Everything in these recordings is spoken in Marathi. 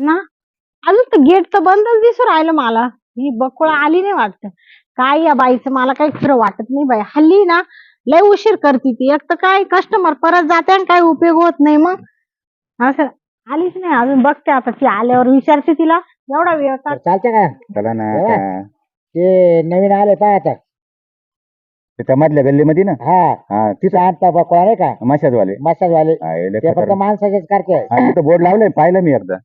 ना? अजून तर गेट तर बंदच दिसून राहिलं मला. ही बकुळा आली नाही वाटत. काय या बाईचं? मला काही खरं वाटत नाही बाई. हल्ली ना लय उशीर करते ती. एक तर काय कस्टमर परत जाते आणि काही उपयोग होत नाही मग. असं आलीच नाही. अजून बघते आता ती आल्यावर विचारते तिला. एवढा वेळ का? चालते का? चला ना हो. आता. ते नवीन आले पाय आता. तिथं मधल्या गल्लीमध्ये ना? हा. हा तिथं. शांत बकवा नाही का? मशाज वाले वाले ते फक्त खतरनाक. माणसाचेच करते. हा, तिथं बोर्ड लावलंय पाहिलं मी एकदा.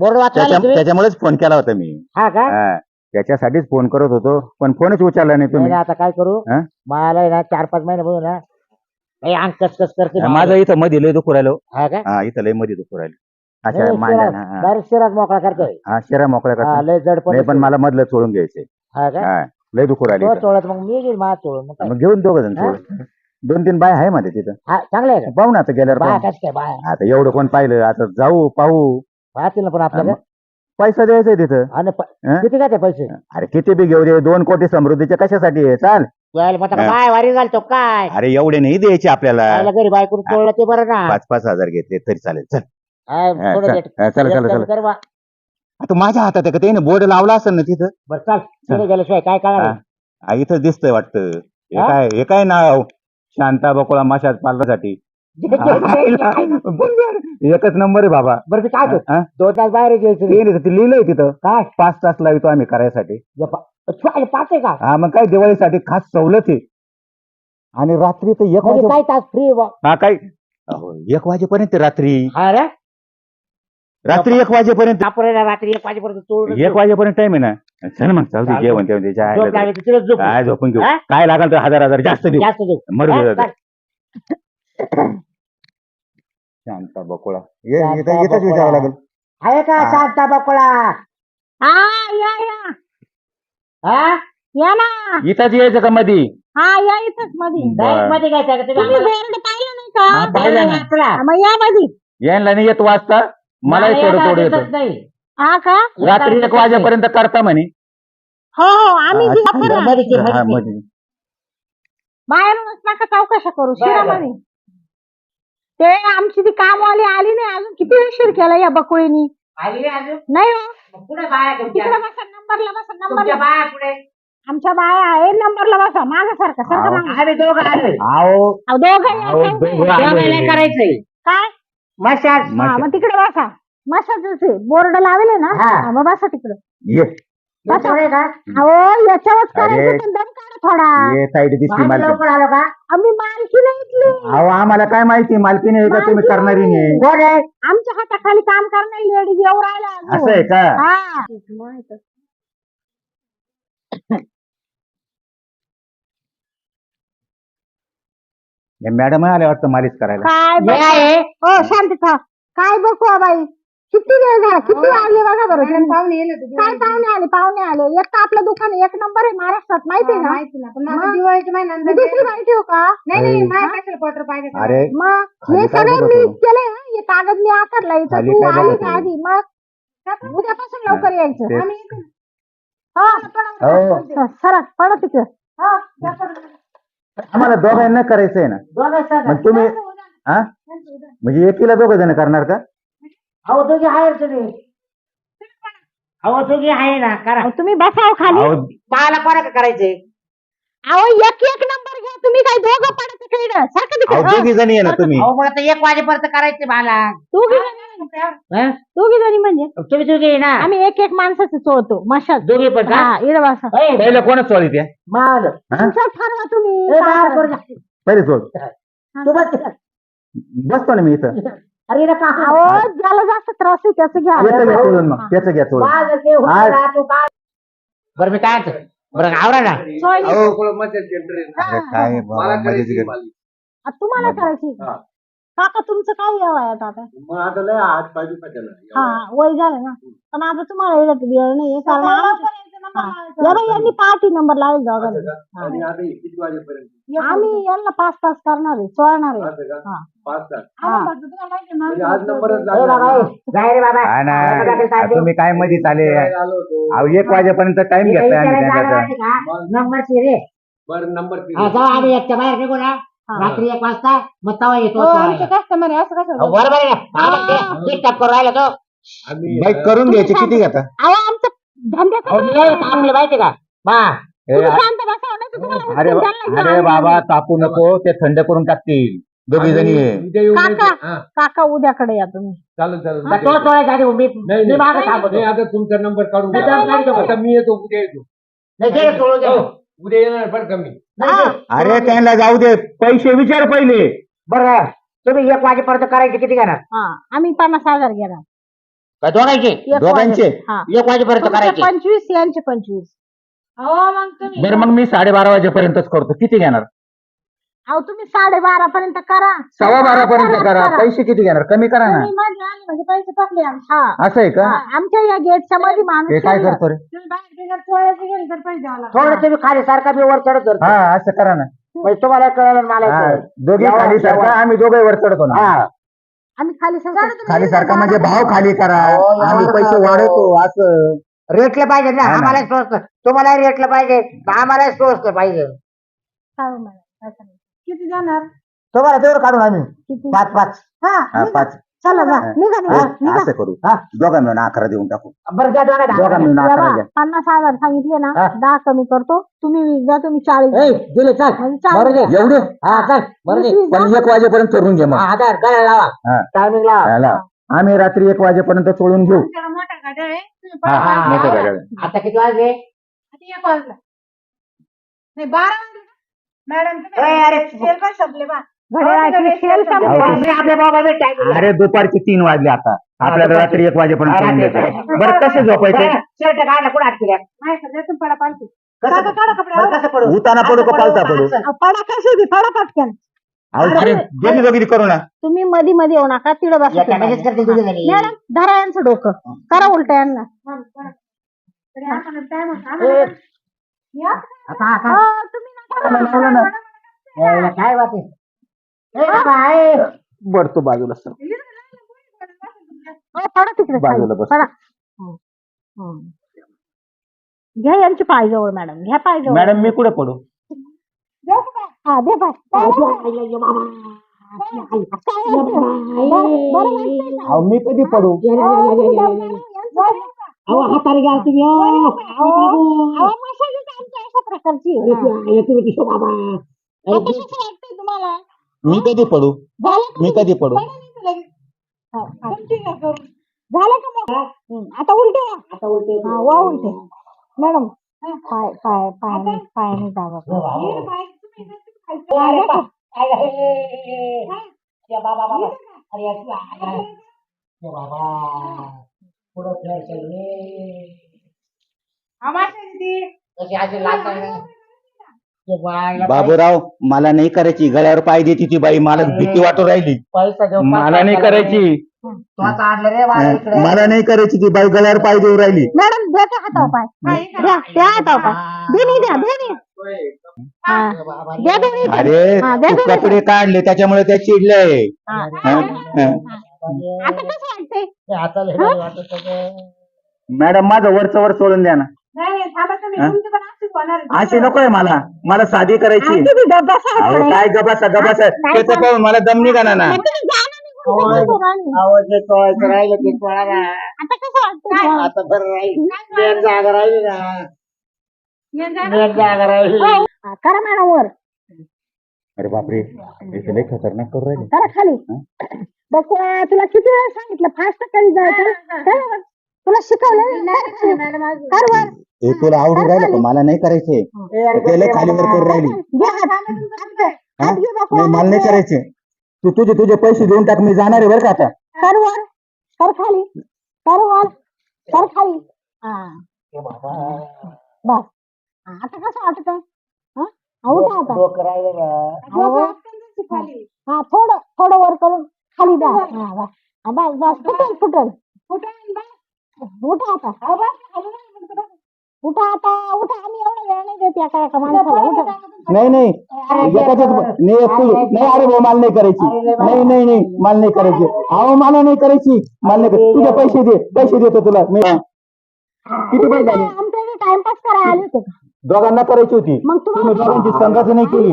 बोर्ड वाचला त्याच्या- त्याच्यामुळेच फोन केला होता मी. हा का? हा, त्याच्यासाठीच फोन करत होतो पण फोनच उचलला नाही नाही, तुम्ही आता काय करू? हा? मला आहे ना चार पाच महिने बघू ना. हे अंग कस कस करते माझं इथं मध्ये लय दुखू राहिलो. हा का? हा इथं लयमध्ये दुखू राहिलो. अच्छा हा, हा. डायरेक्ट शिरात मोकळा करतोय. हा शेरा मोकळ्या हा करता लय जड पण नाही पण मला मधलं चोळून घ्यायचंय. हा का? हा लय दुखू राहिले तो चोळत मग मी घेईल माझा चोळ मग काय? मग घेऊन दोघ जण हा? दोन तीन बाय आहे मध्ये तिथं. हा चांगलं आहे का? पाहू ना आता गेल्यावर बाया पाहू. कस काय बाया? आता एवढं कोण पाहिलं आता जाऊ पाहू. पाहतील ना पण आपल्याला? पैसा द्यायचा तिथं. आणि प- हा? किती काय ते पैसे? अरे किती बी घेऊ दे दोन कोटी समृद्धीच्या कशासाठी आहे? चाल. यायला हा. काय वारी घालतो काय? अरे एवढे नाही द्यायचे आपल्याला. यायला घरी बायकून चोळलं ते बरं ना. पाच पाच हजार घेतले तरी चालेल चल. हा, हा, थोडं चल. हा, चला चला चला. कर बा. आता माझ्या हातात आहे का? त्याने बोर्ड लावला असेल ना तिथं? बरं चाल. तिथे गेल्याशिवाय काय. काय हा, इथं दिसतंय वाटतं. हे हा? काय हे काय नाव? शांता बकोळा माशात एकच नंबर आहे बाबा. बरं काय करतो हा? दोन तास बाहेर घ्यायचं ते नाही, ते लिहिलंय तिथं. काय? पाच तास लावतो आम्ही करायसाठी. पाच आहे का? हा मग काय दिवाळीसाठी खास सवलत आहे. आणि रात्री तर एक म्हणजे वाजे काय तास फ्री हा काय? अहो, एक वाजेपर्यंत रात्री. हा रे. रात्री एक वाजेपर्यंत. रात्री एक वाजेपर्यंत एक वाजेपर्यंत टाइम आहे ना. चल मग चालू दे, चालतंय. जेवण तेवण त्याच्या झोप आईला लागली तर तिथेच झोप. काय झोपून घेऊ? हा? काय लागल तर हजार हजार जास्त देऊ. जास्त देऊ. मरू दे. शांता बकोळा. ये शांता इथं इथंच बकोळा. विचारावं लागेल. आहे का हा. शांता बकोळा? हा या या. हा या ना. इथंच यायचं का मधी? हा या इथंच मध्ये बरं. Direct मध्ये घ्यायचं का तुम्ही? तुम्ही बोर्ड पाहिलं नाही हा, का पाहिलं ना. वाचला. हा, मग या मध्ये यायला नाही येत वाजता मलाही मला थोडं थोडं दिसत येतं. नाही. हा का? रात्री एक वाजेपर्यंत करता म्हणे. हो हो आम्ही हा. आपण मध्ये मध्ये. बाहेरूनच नका चौकशा करू बरं, शिरामध्ये ते आमची ती कामवाली आली नाही अजून. किती उशीर केला या बकुळीनी? आली नाही अजून? नाही हो. मग पुढे बाया तुमच्या? तिकडे बसा नंबरला बसा तुमच्या नंबरला. बाया पुढे आमच्या बाया आहे नंबरला बसा. माग सारखा सारखं आहो. मागं. आम्ही दोघं आलोय अहो, अहो, दोघं या, अहो, सांगते. दोघं आलोय. दोघांना करायचंय. काय? मशाज हा मग तिकडे बसा. मशाच बोर्ड लावले ना. हा. हा, मग बसा तिकडे. ये. याच्यावर आहे का? अहो याच्यावरच अरे. करायचं पण दम थोडा. ये साईड दिसली आम्ही मालकी. लवकर आलो का? आम्ही मालकी नाही इथली. अहो आम्हाला काय माहिती मालकी नाही का तुम्ही मालकी. करणारी नाही. नाही कोण आहे आमच्या हाताखाली काम करणारी लेडीज येऊ अजून. असं आहे का? हा. हे मॅडम आले वाटतं मालिश करायला. काय हे आहे. हो शांत काय बघू बाई? किती वेळ झाला? किती वाजले बघा बरं काय पाहुणे आले पाहुणे आले? एक तर आपलं दुकान एक नंबर आहे महाराष्ट्रात माहिती आहे ना? मग? मी दुसरी बाई ठेवू का? नाही, अरे. मग? खाली हे काय सगळं मी हो? केलंय हं. हे कागद मी आकारला इथं खाली तू काय आली बघत ना हो? आधी? मग? उद्यापासून लवकर यायचं. ते- हा. हो. सरक पडा तिकडं. आम्हाला दोघांना करायचंय ना. दोघं सगळं. मग तुम्ही हा? म्हणजे एकीला दोघ जण करणार का? अहो दोघी आहे तुम्ही. अहो दोघी आहे ना करा. अहो, तुम्ही बसाव खाली. अहो, कोणा करायचंय अहो एक एक नंबर घ्या. तुम्ही काय दोघं पडत सारखं अहो, तिकडे दोघी जणी आहे ना तुम्ही. अहो मला तर एक वाजेपर्यंत करायचे मला. दोघी हं? दोघी जणी म्हणजे? तुम्ही दोघी आहे ना. आम्ही एक एक माणसाचं चोळतो. मशाच दोघी पण का? हा इकडे बसा. ए, पहिलं कोणच चोळी त्या माल. हा? तुमचं ठरवा तुम्ही. ए, करायचं. पहिले चोळ. तू. बसतो ना मी इथं. अरे नका अहो ज्याला जास्त त्रास आहे त्याचं घ्या याचं घ्या चोळून मग त्याचं घ्या चोळून माझं ते होतं आज- ना, तू काय बरं मी काय म्हणतो? बरं आवरा ना. अरे काय बाबा, मला मजेची करायची गत. मालिश. आ, तुम्हाला करायची हा. काका तुमचं काय वयात आता मग आता लय हात ना. हा वय झालं ना पण आता तुम्हाला येण्यात वेळ नाही कारण हा. यांनी पार्टी नंबर लावेल असं दोघांनी का? आणि आता हे किती वाजेपर्यंत आम्ही यांना पाच तास करणार आहे चोळणार आहे. असं का? हा. पाच तास. हा. म्हणजे आज नंबरच ए लागला. बाबा ए, ना. जाय रे बाबा. काय आता काय नाही सांगतो? तुम्ही काय मध्ये चाले करायला आलो होतो. अहो एक वाजेपर्यंत टाइम हे घेतलाय काही आम्ही करायचं आलं त्यांचा माहिती का? नंबरची रे. बरं नंबर हा, जाऊ आम्ही एकच्या बाहेर निघू ना. रात्री एक वाजता मग तवा येतो कस्टमर आहे असं कसं बरोबर आहे ना. आम्हाला ते- ते टप करून राहिला तो. आम्ही करून घ्यायचे. किती घेता? अहो आमचं अहो, मी येत, आपल्याला माहिती का? बा ए, तुम्ही शांत बसा, नाही तर तुम्हाला अरे उचलून बाबा तापू नको ते थंड करून टाकतील. दोघी जणी. ये. आम्ही उद्या येऊन काका. हा, उद्याकडे या तुम्ही. चालेल चालेल. बा, तो तोडायच्या आधी मी नाही, मी नाही. मागं नाही, थांबतो. आता तुमचा नंबर काढून नाही, घ्या. नाही, नाही, नाही. आता मी येतो उद्या येतो. नाही ते तोडू द्या. हो, उद्या येणार बरं का मी. अरे त्यांना जाऊ दे. पैसे विचार पहिले. बरं तुम्ही एक वाजेपर्यंत करायचे किती घेणार? हा आम्ही पन्नास हजार घेणार. काय दोघांचे? एक दोघांचे? वाजे- हा. एक वाजेपर्यंत तुमचे करायचे? पंचवीस यांचे पंचवीस. हो मग तुम्ही बरं मग मी साडेबारा वाजेपर्यंतच करतो. किती घेणार? अहो तुम्ही साडेबारा पर्यंत करा. सव्वा बारा पर्यंत करा. पैसे किती घेणार? कमी करा ना. तुम्ही मध्ये आले म्हणजे पैसे हा. असं आहे का? हा, आमच्या या गेटच्या मध्ये माणूस ते काय. करतो रे? तुम्ही बाहेर बिगर चोळायचे गेले तर पैसे द्यावं लागतं. थोडं तुम्ही खाली सारखा मी वर चढत धरतो. हा असं करा ना. म्हणजे तुम्हाला कळलं आणि मला हा, कळलं. दोघी खाली सारखा आम्ही दोघे वर चढतो ना. हा. आम्ही खाली. खाली सारखा म्हणजे भाव खाली करा. हो, आम्ही एवढं पैसे करा. वाढवतो असं. रेटलं पाहिजे ना. हा ना. आम्हाला स्वस्त. तुम्हाला रेटलं पाहिजे. आम्हाला स्वस्त पाहिजे? किती जाणार तुम्हाला तेवढं काढून आम्ही. किती? पाच पाच. हा हा. पाच. चला जा हा. निघा निघा हा, निघा असं करू हा. दोघा मिळून अकरा देऊन टाकू बरं द्या दोघं दोघा दहा. मिळून अकरा बाबा, द्या पन्नास हजार सांगितले ना हा. दहा कमी करतो तुम्ही वीस द्या तुम्ही चाळीस ए, द्या. दिले चल म्हणजे चाळीस बरं दे. द्या. एवढे हा चल बरं दे वीस- वीस द्या. पण एक वाजेपर्यंत घे मग हा आता गळा लावा हा. टायमिंग लावा. आम्ही रात्री एक वाजेपर्यंत चोळून घेऊ मोठा गाड्या आहे. तुम्ही हा, मोठं. आता किती वाजले आता एक वाजला. नाही, बारा वाजले? मॅडम ए, अरे. पण संपले बा घड्याळाची संपली. आपल्या बाबाला अरे दुपारचे तीन वाजले आता. आपल्याला दुपारचे. रात्री एक वाजेपर्यंत हा. बरं कसे झोपायचे? शर्ट काढला कुठं हात केल्या देतो पडा पालथी. कसं काका, काढा कपडे, बरं, आवरा. कसं पडू? उताना पडू का पालथा पडू. अहो, पडा कशी होती पडा पटकन. अहो अरे दोघी दोघी करू ना. तुम्ही मध्ये मध्ये येऊ नका तिकडे बसा एका मध्येच करते तुझी झाली मॅडम धरा यांचं डोकं. करा उलट यांना. ए, आता आता. हो, तुम्ही नका. यायला काय बात बढतो बाजूला सर. हो, पडा तिकडे बाजूला खाली, बस. पडा. हं, हं. घ्या यांची पाय जवळ मॅडम. घ्या पाय जवळ मॅडम मी कुठे पडू. हा दे पाय? अहो मी कधी पडू? प्रकारची. आहे. आता कसं वाटतंय तुम्हाला? मी कधी पडू? झालं का मी कधी पडू? पडा नाही तुला. हा, हा. झालं का मग? आता उलटे वा. आता उलटे. हा वा उलटे. मॅडम पाय पाय पाय पाय नाही दाबा अरे अरे, बाबा, बाबा. अरे, बाबा. पुढं. कशी अशी बाबूराव मला नाही करायची. गळ्यावर पाय देते ती बाई. मला भीती वाटू राहिली. पैसा घेऊन मला नाही करायची. तो आता आणलं रे बाळा इकडे. मला नाही करायची ती बाई. गळ्यावर पाय देऊ राहिली. मॅडम द्या का हातावर पाय. द्या द्या हातावर पाय. दोन्ही द्या दोन्ही हा. बाबा, द्या दोन्ही द्या. अरे हा, द्या तू दोन्ही कपडे काढले त्याच्यामुळे त्या चिडलंय. हा. हा? हा. आता कसं वाटतंय? ते हाताला हे? वाटत होतं. मॅडम माझं वरचं वर सोडून द्या ना. अशी नकोय मला. मला साधी करायची. अहो. काय गबासा गबासा त्याचं का? पाहून मला दम ना. निघून? आवाज राहिलं. आता बरं राहील. जागा राहिली ना. जागा? राहिली. हा, करा मॅडम वर. अरे बापरे इथे लय खतरनाक करू राहिले. करा खाली. बघ तुला किती वेळा सांगितलं? फास्ट कधी जायचं. तुला शिकवलं ना? वर. हे तुला आवडून राहिलं का? मला नाही करायचे. ए, अरे, ते लय खालीवर करू राहिली. घे हात. हा? हात घे. बघ, नाही मला नाही हात घे. करायचे. तू तुझे तुझे पैसे देऊन टाक मी जाणार आहे बरं का आता. कर वर. कर खाली. कर वर. कर खाली. हा. ए बाबा. बस. हा, आता कसं वाटत? उठा आता? डोकं राहिलं ना. अहो. हा थोडं थोडं वर करून खाली द्या हा बस. हा, बस बस फुटल उठा आता उठा आता उठा आम्ही एवढा वेळ नाही देत एका एका माणसाला उठा नाही नाही. एकाचंच ब- नाही नाही अरे भाऊ मला नाही करायची. नाही नाही नाही मला नाही करायची. अहो मला नाही करायची. मला नाही करायची. तुझे पैसे दे पैसे देतो तुला. मी किती पैसे झाले. आमच्या टाइमपास करायला आले होते? दोघांना करायची होती. मग तुम्ही दोघांची संघाच नाही केली.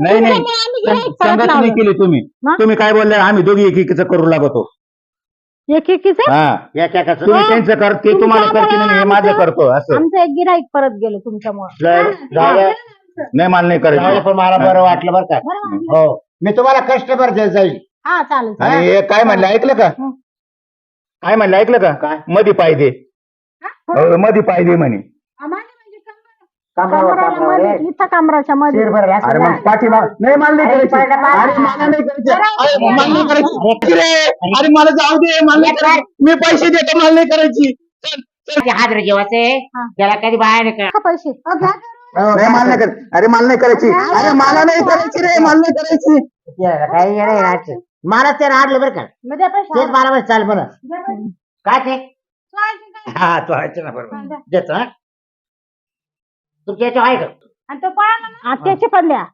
नाही नाही. संघाच नाही. केली तुम्ही? तुम्ही काय बोलले? आम्ही दोघी एकीचं करू लागतो. एक एकीचे हा एक एकाच तुम्ही त्यांचं कर ते तुमचं तुम्हाला आणि हे माझं करतो असं. आमचं एक गिराईक परत गेलं तुमच्यामुळे. झालं नाही मला नाही करायचं पण मला बरं वाटलं बरं का. हो. मी तुम्हाला कस्टमर देत जाईल. हा चालेल आणि. हे काय म्हणलं ऐकलं का? हं. काय म्हणलं ऐकलं का? काय? मधी पाहिजे मधी पाहिजे म्हणे. मध्ये, इथं कमराच्या मध्ये. अरे ना. मग पाठीमाग नाही मला नाही अरे, करायची. पळलं पाय. अरे मला नाही करायची. अरे, मला नाही करायची. रे, अरे मला जाऊ दे मला नाही करायची. मी पैसे देतो मला नाही करायची. ते हादरे जेवायचे हा. त्याला कधी बाहेर नाही का पैसे. अ, घ्या करून. नाही मला नाही करायची अरे मला नाही करायची. अरे मला नाही करायची रे मला नाही करायची. काही येणं राहायचं. मला ते राहलं बरं का? मग द्या पैसे. तेच बारा वाजता चाल बरं. द्या पैसे. काय ते? काय. हा तो आहे ना बरोबर. देतो हा. तुमच्या याच्यावर आहे का? आणि तो पळा ना. हा, त्याचे पण द्या.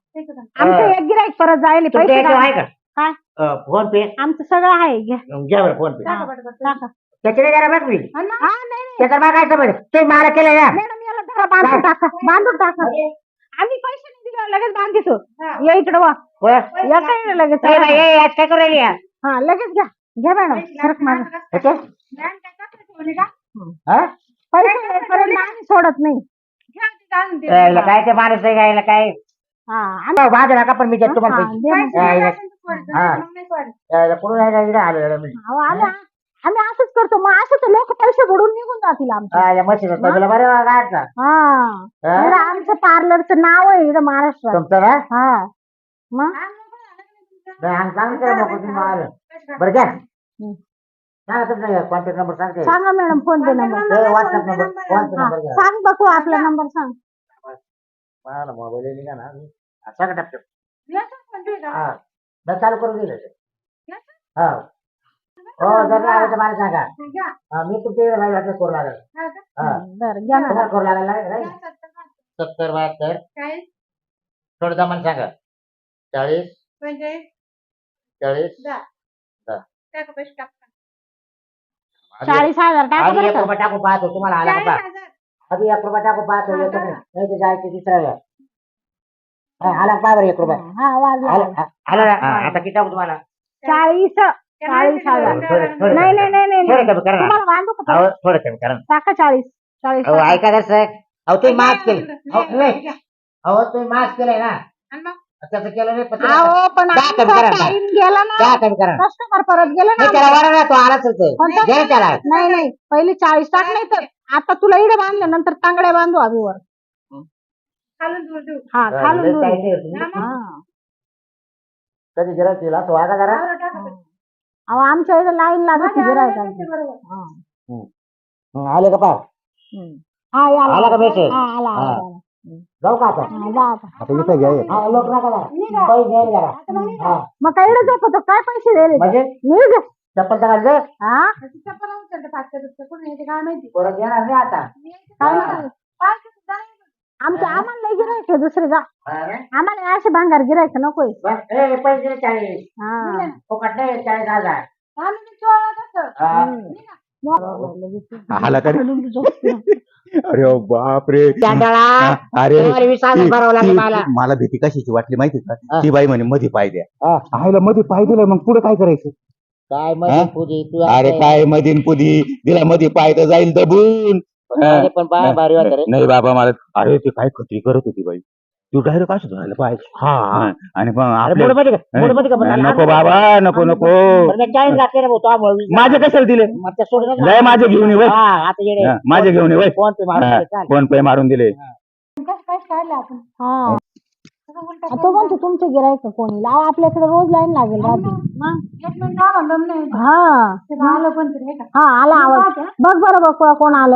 आमचं एक गिराईक परत जायला तुमच्या पैसे याच्यावर आहे. का? काय? Um, PhonePe? आमचं सगळं आहे घ्या. घ्या बरं फोन पे. हा, टाका. त्याच्याने जरा बघ मी. हा, नाही नाही. काय समज तुम्ही मला केलं ना. मॅडम धरा बांधून टाका बांधून टाका. आम्ही पैसे नाही दिले लगेच बांधितो या इकडे वा? या काय लगेच? ए बाई, ए, आज काय करू राहिली आज? हा लगेच घ्या. घ्या मॅडम सरक माझं? हा? पैसे येईपर्यंत आम्ही सोडत नाही. यायला काय ते माणूस यायला काय? हा आम्ही- बाजू नका पण मी देतो तुम्हाला हा, पैसे. दे मग. यायला हा. यायला कुठून इकडे आलो यायला मी? अहो, आम्ही आम्ही असंच करतो. मग असं लोक पैसे बुडून निघून जातील आमचे. हा, या म्हशीचं तबला बरं आहे गाडचा. हा. हा? इकडं आमचं पार्लरचं नाव आहे इकडं महाराष्ट्रात. तुमचं ना? हा. मग? नाही, आम्ही चांगलं केलं मग तुम्ही आलं. बरं घ्या. सांगा तुमचा कॉन्टॅक्ट नंबर सांगते. सांगा madam PhonePe number. WhatsApp number घ्या. सांग बघू आपला नंबर सांग. मला मोबाईल ना हा, सांगा टपकन हा. बस चालू करून दिलं ते. हा. हो जर तर मला सांगा. हा, मी तुमच्या इकडे राहिला तर करू लागेल. हा बरं घ्या तुम्हाला मॅडम करू लागेल लागेल, राहील? सत्तर बहात्तर. थोडं दमान सांगा. चाळीस. चाळीस. चाळीस हजार टाका आधी बरं एक का? रुपया टाकून पाहतो तुम्हाला आला का पहा. आधी एक रुपया टाकून पाहतो येतो का? नाही? नाही तर जायचं दुसऱ्याला हा, आला का पहा बरं एक रुपया? हा वाजला. आला हा, आला ना? हा, आता किती टाकू तुम्हाला? चाळीस. चाळीस हजार. थोडं- नाही नाही नाही नाही थोडं कमी करा. ना तुम्हाला बांधू का अहो, थोडं कमी करा. ना टाका चाळीस चाळीस अहो टाका. ऐका जर अहो तुम्ही मास्क केलं. अहो नाही. अहो तुम्ही मास्क केलंय ना. त्याचं केलं नाही पण त्याला- अहो पण दहा कमी आमचा करा ना. टाइम गेला ना. दहा कमी करा. ना. कस्टमर परत गेले ना नाही त्याला वाढा ना तो आलाच होते कोणता? घे ना त्याला. नाही नाही. पहिले चाळीस टाक नाही तर आता तुला इडे बांधलं नंतर तांगड्या बांधू आम्ही वर. हा खालून लय दूर. काही नाही होत. हा. कधी गिरायक येईल असं वागा जरा? अहो आमच्या इथे लाईन लागत गिरायकांची हा. हं, आले. का पा हम्म. हा याला आला का message? हा आला आला, हा. आला. जाऊ का आता? हा, जा आता. आता इथं घ्या हे. हा लोक नका जरा पैसे घ्यायला जरा. हा. मग काय झोपतो? काय पैसे दिले? म्हणजे? निघ. चप्पल तर घाल हा? परत येणार नाही आता. काय. आमच्या आम्हाला लय गिरायक आहे दुसरे जा? आम्हाला असे भांगार गिरायक नकोय. पैसे दे चाळीस. हा. फुकट नाही चाळीस हजार. आला का रे? अरे बाप रे अरे तुम्हाला वीस हजार ती- भरावं लागेल ती- मला. मला भीती कशाची वाटली माहिती का? हा. ती बाई म्हणे मध्ये पाय द्या. हा. आईला मध्ये पाय दिला मग पुढे काय करायचं? काय हा? मध्ये तू अरे काय मधीन पुधी दिला मध्ये पाय तर जाईल दबून. पण भारी रे नाही बाबा मला अरे ते काय खत्री करत होती बाई. तू डायरेक्ट असं धरायला पाहिजे हा. आणि मग अरे आपल्या- का का? नको बाबा नको नको. बरं, मी चाळीस घातले रे भाऊ, तो आम्हाला वीस माझे. कशाला दिले? मग ते. लय माझे घेऊन ये वय. हा आता येडे. हा, माझे घेऊन ये वय. फोन पे मारून हा, दे, चाल. फोन पे मारून दिले. हा. तो म्हणतो तुमचे गिरायक कोणी? लाव आपल्याकडे रोज लाईन लागेल रात्री. हा. हा आला आवाज. बघ बरं बघ कोण- कोण आलं.